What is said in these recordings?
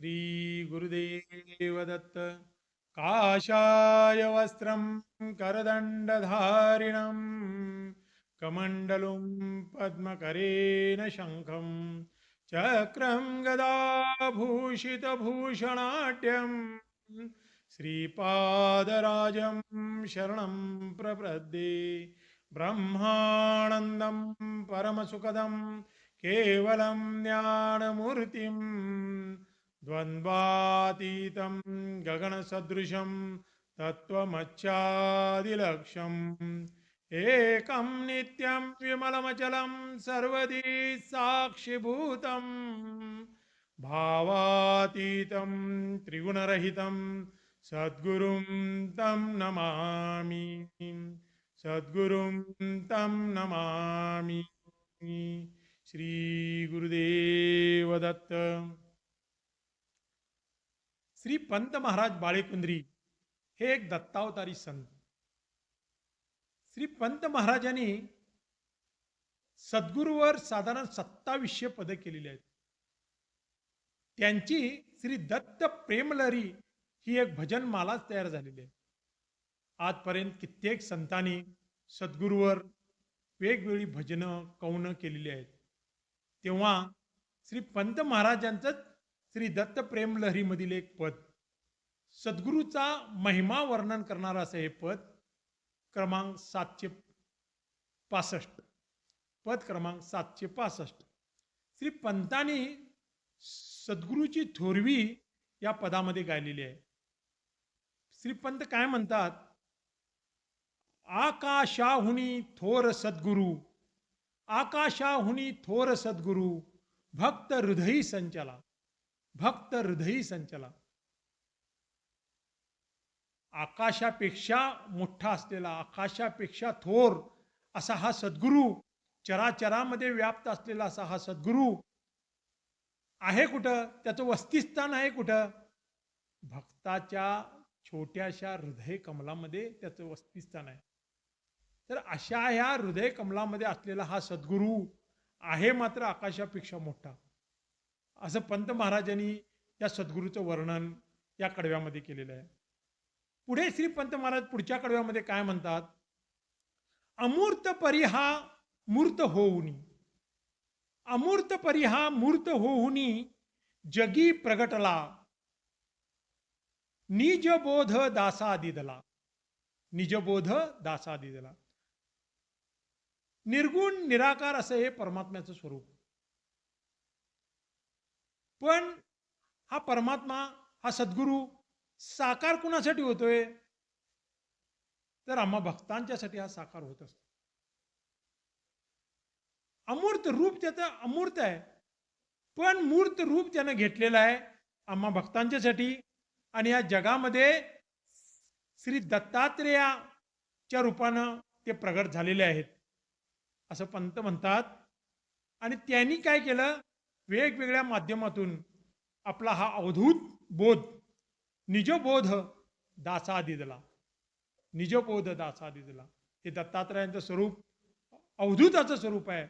श्री गुरुदेव दत्त काशाय वस्त्रं करदण्डधारिणं कमण्डलुं पद्मकरेण शङ्खं चक्रं गदाभूषितभूषणाट्यं श्रीपादराजं शरणं प्रपद्ये ब्रह्मानन्दं परमसुखदं केवलं ज्ञानमूर्तिम् द्वन्द्वातीतं गगनसदृशं तत्त्वमच्चादिलक्ष्यम् एकं नित्यं विमलमचलं सर्वदी साक्षिभूतं। भावातीतं त्रिगुणरहितं सद्गुरुं तं नमामि। सद्गुरुं तं नमामि। श्रीगुरुदेवदत्त। श्री पंत महाराज बाळेकुंद्री हे एक दत्तावतारी संत. श्री पंत महाराजांनी सद्गुरूवर साधारण सत्तावीसशे पदं केलेली आहेत. त्यांची श्री दत्त प्रेमलरी ही एक भजनमालाच तयार झालेली आहे. आजपर्यंत कित्येक संतांनी सद्गुरूवर वेगवेगळी भजनं कवनं केलेली आहेत. तेव्हा श्री पंत महाराजांचंच श्री दत्त प्रेमलहरीमधील एक पद. सद्गुरूचा महिमा वर्णन करणारं असं हे पद क्रमांक सातशे पासष्ट. पद क्रमांक सातशे पासष्ट. श्री पंतांनी सद्गुरूची थोरवी या पदामध्ये गायलेली आहे. श्रीपंत काय म्हणतात? आकाशाहुनी थोर सद्गुरू आकाशाहुनी थोर सद्गुरू भक्त हृदयी संचला. भक्त हृदयी संचला आकाशापेक्षा मोठा असलेला आकाशापेक्षा थोर असा हा सद्गुरू चराचरामध्ये व्याप्त असलेला असा हा सद्गुरू आहे कुठं? त्याचं वस्तिस्थान आहे कुठं? भक्ताच्या छोट्याशा हृदय कमलामध्ये त्याचं वस्तिस्थान आहे. तर अशा ह्या हृदय कमलामध्ये असलेला हा सद्गुरू आहे मात्र आकाशापेक्षा मोठा. असं पंत महाराजांनी या सद्गुरूचं वर्णन या कडव्यामध्ये केलेलं आहे. पुढे श्री पंत महाराज पुढच्या कडव्यामध्ये काय म्हणतात? अमूर्त परिहा मूर्त होऊनी. अमूर्त परिहा मूर्त होऊनी जगी प्रगटला. निजबोध दासा दिदला निजबोध दासा दिदला निर्गुण निराकार असं हे परमात्म्याचं स्वरूप. पण हा परमात्मा हा सद्गुरू साकार कुणासाठी होतोय? तर आम्हा भक्तांच्यासाठी हा साकार होत असतो. अमूर्त रूप त्याचं अमूर्त आहे. पण मूर्त रूप त्यानं घेतलेलं आहे आम्हा भक्तांच्यासाठी आणि या जगामध्ये श्री दत्तात्रेयाच्या रूपानं ते प्रगट झालेले आहेत. असं पंत म्हणतात. आणि त्यांनी काय केलं? वेगवेगळ्या माध्यमातून आपला हा अवधूत बोध निजबोध दासा दिला. निजबोध दासा दिला. हे दत्तात्रयांचं स्वरूप अवधूताचं स्वरूप आहे.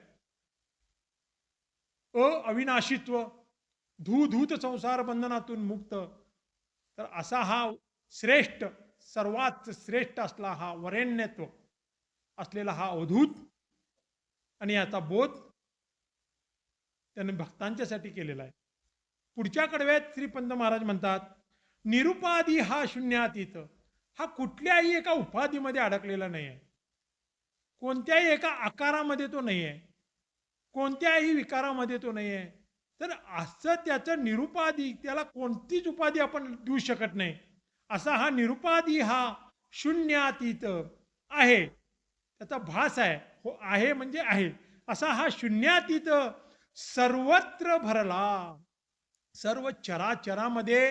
अ अविनाशित्व धू धूत संसार बंधनातून मुक्त. तर असा हा श्रेष्ठ सर्वात श्रेष्ठ असला हा वरेण्यत्व असलेला हा अवधूत आणि याचा बोध त्याने भक्तांच्यासाठी केलेला आहे. पुढच्या कडव्यात श्रीपंत महाराज म्हणतात निरुपाधी हा शून्यातीत हा कुठल्याही एका उपाधीमध्ये अडकलेला नाही आहे कोणत्याही एका आकारामध्ये तो नाही आहे कोणत्याही विकारामध्ये तो नाही आहे तर असं त्याचं निरुपाधी त्याला कोणतीच उपाधी आपण देऊ शकत नाही. असा हा निरुपाधी हा शून्यातीत आहे. त्याचा भास आहे. हो आहे म्हणजे आहे. असा हा शून्यातीत सर्वत्र भरला. सर्व चराचरामध्ये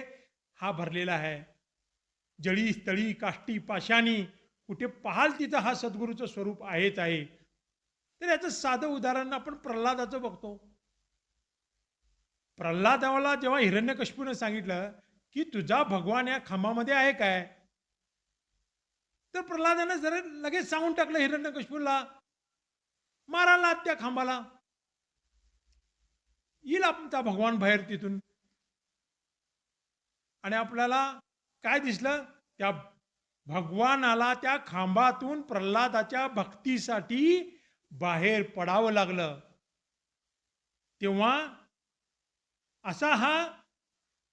हा भरलेला आहे. जळी स्थळी काष्टी पाशानी कुठे पाहाल तिथं हा सद्गुरूचं स्वरूप आहेच आहे. तर याचं साधं उदाहरण आपण प्रल्हादाचं बघतो. प्रल्हादाला जेव्हा हिरण्यकश्यपूनं सांगितलं की तुझा भगवान या खांबामध्ये आहे काय? तर प्रल्हादानं जरा लगेच सांगून टाकलं हिरण्यकश्यपूला माराला त्या खांबाला. येईल आमचा भगवान बाहेर तिथून. आणि आपल्याला काय दिसलं? त्या भगवानाला त्या खांबातून प्रल्हादाच्या भक्तीसाठी बाहेर पडावं लागलं. तेव्हा असा हा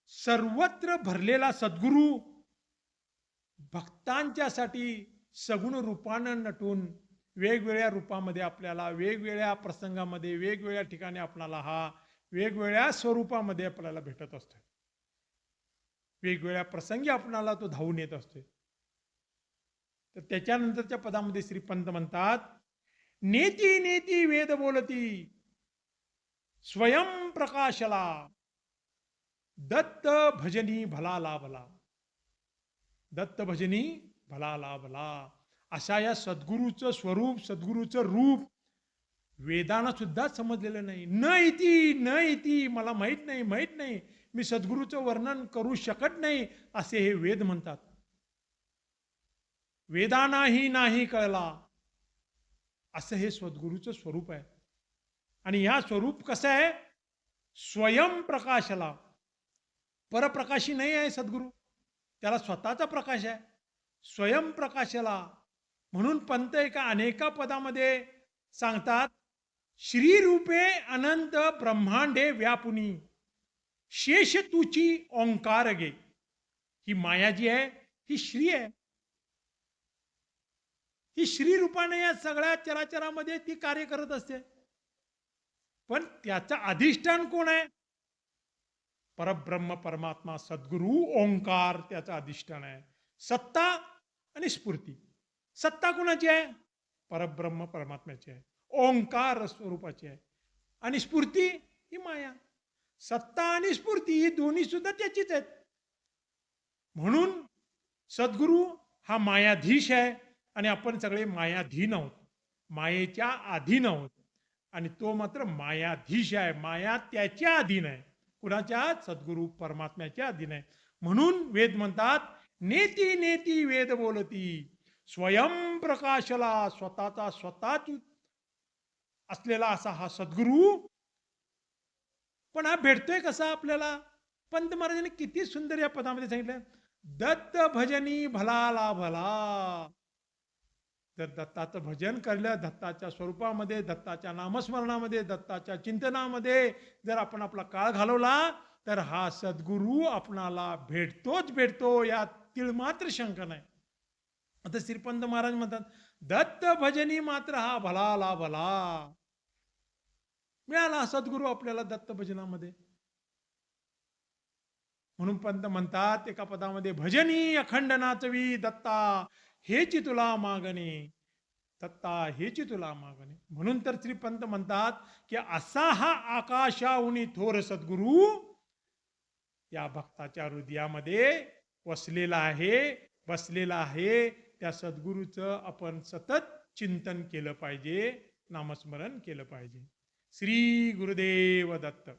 सर्वत्र भरलेला सद्गुरू भक्तांच्यासाठी सगुण रूपानं नटून वेगवेगळ्या रूपामध्ये आपल्याला वेगवेगळ्या प्रसंगामध्ये वेगवेगळ्या ठिकाणी आपणाला हा वेगवेगळ्या स्वरूपामध्ये आपल्याला भेटत असतो. वेगवेगळ्या प्रसंगी आपणाला तो धावून येत असतो. तर त्याच्यानंतरच्या पदामध्ये श्रीपंत म्हणतात नेती नेती वेद बोलती स्वयं प्रकाशला दत्त भजनी भला लाभला. दत्त भजनी भला लाभला. अशा या सद्गुरूचं स्वरूप सद्गुरूचं रूप वेदांना सुद्धा समजलेलं नाही. न इति न इति मला माहीत नाही माहीत नाही. मी सद्गुरूचं वर्णन करू शकत नाही असे हे वेद म्हणतात. वेदांनाही नाही कळला असं हे सद्गुरूचं स्वरूप आहे. आणि या स्वरूप कसं आहे? स्वयंप्रकाशला परप्रकाशी नाही आहे सद्गुरू. त्याला स्वतःचा प्रकाश आहे. स्वयंप्रकाशाला म्हणून पंत एका अनेका पदामध्ये सांगतात श्रीरूपे अनंत ब्रह्मांडे व्यापुनी शेष तुची ओंकार गे ही माया जी आहे ही श्री आहे. ही श्री रूपाने या सगळ्या चराचरामध्ये ती कार्य करत असते. पण त्याचं अधिष्ठान कोण आहे? परब्रह्म परमात्मा सद्गुरु ओंकार त्याचं अधिष्ठान आहे. सत्ता आणि स्फूर्ती. सत्ता कोणाची आहे? परब्रह्म परमात्म्याची आहे. ओंकार स्वरूपाची आहे. आणि स्फूर्ती ही माया. सत्ता आणि स्फूर्ती ही दोन्ही सुद्धा त्याचीच आहेत. म्हणून सद्गुरू हा मायाधीश आहे आणि आपण सगळे मायाधीन आहोत. मायेच्या अधीन आहोत. आणि तो मात्र मायाधीश आहे. माया त्याच्या अधीन आहे. कुणाच्या? सद्गुरू परमात्म्याच्या अधीन आहे. म्हणून वेद म्हणतात नेती नेती वेद बोलती. स्वयंप्रकाशला स्वतःचा स्वतःच असलेला असा हा सद्गुरू. पण हा भेटतोय कसा आपल्याला? पंत महाराजांनी किती सुंदर या पदामध्ये सांगितलं. दत्त भजनी भलाला भला. जर दत्ताचं भजन केलं दत्ताच्या स्वरूपामध्ये दत्ताच्या नामस्मरणामध्ये दत्ताच्या चिंतनामध्ये जर आपण आपला काळ घालवला तर हा सद्गुरू आपणाला भेटतोच भेटतो या तिळमात्र शंका नाही. आता श्रीपंत महाराज म्हणतात दत्त भजनी मात्र हा भलाला भला. मिळाला सद्गुरू आपल्याला दत्त भजनामध्ये म्हणून पंत म्हणतात एका पदामध्ये भजनी अखंड नाचवी दत्ता हेची तुला मागणे दत्ता हेची तुला मागणे. म्हणून तर श्रीपंत म्हणतात की असा हा आकाशाहुनी थोर सद्गुरू या भक्ताच्या हृदयामध्ये वसलेला आहे बसलेला आहे त्या सद्गुरूचं आपण सतत चिंतन केलं पाहिजे नामस्मरण केलं पाहिजे. श्री गुरुदेव दत्त.